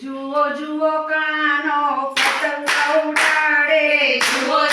જુઓ જુઓ કાનો પતંગ ઉડાડે. જુઓ